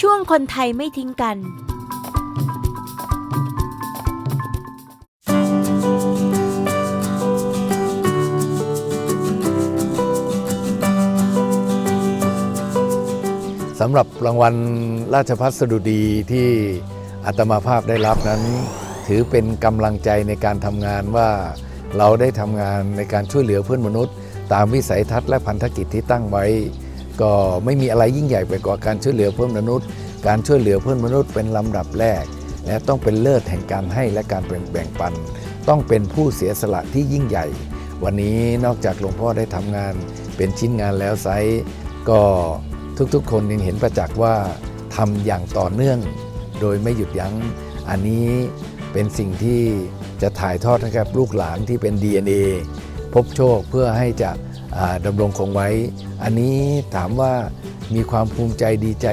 ช่วงคนไทยไม่ทิ้งกัน สำหรับรางวัลราชพัสดุดีที่อาตมาภาพได้รับนั้น ถือเป็นกำลังใจในการทำงานว่าเราได้ทำงานในการช่วยเหลือเพื่อนมนุษย์ ตามวิสัยทัศน์และพันธกิจที่ตั้งไว้ ก็ไม่มีอะไรยิ่งใหญ่ไปกว่าการช่วยเหลือเพื่อนมนุษย์ การช่วยเหลือเพื่อนมนุษย์เป็นลำดับแรก และต้องเป็นเลิศแห่งการให้และการแบ่งปัน ต้องเป็นผู้เสียสละที่ยิ่งใหญ่ วันนี้นอกจากหลวงพ่อได้ทำงานเป็นชิ้นงานแล้วไซก็ทุกๆ คนยังเห็นประจักษ์ว่าทำอย่างต่อเนื่อง โดยไม่หยุดยัง้ง อันนี้เป็นสิ่งที่จะถ่ายทอดให้กับลูกหลานที่เป็น DNA พบโชคเพื่อให้จะ ดำรงคงไว้ อันนี้ถามว่ามีความภูมิใจดีใจ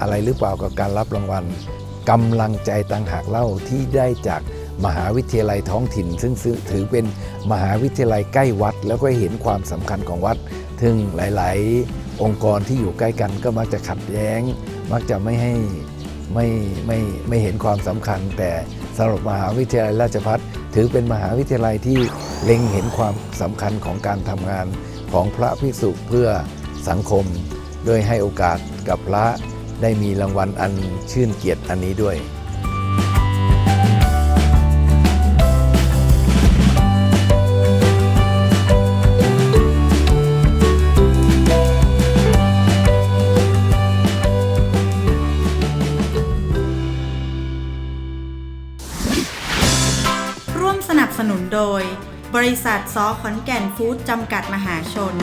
อะไรหรือเปล่ากับการรับรางวัลกำลังใจต่างหากเล่าที่ได้จากมหาวิทยาลัยท้องถิ่น ซึ่งถือเป็นมหาวิทยาลัยใกล้วัด แล้วก็เห็นความสำคัญของวัดซึ่งหลาย ๆ องค์กรที่อยู่ใกล้กันก็มักจะขัดแย้ง มักจะไม่ให้ไม่ไม่ไม่เห็นความสำคัญ แต่สำหรับมหาวิทยาลัยราชภัฏถือเป็นมหาวิทยาลัยที่เล็งเห็นความสำคัญของการทำงาน ของพระภิกษุเพื่อสังคม โดยให้โอกาสกับพระได้มีรางวัลอันชื่นเกียรติอันนี้ด้วยร่วมสนับสนุนโดย บริษัทซอขอนแก่นฟู้ดจำกัดมหาชน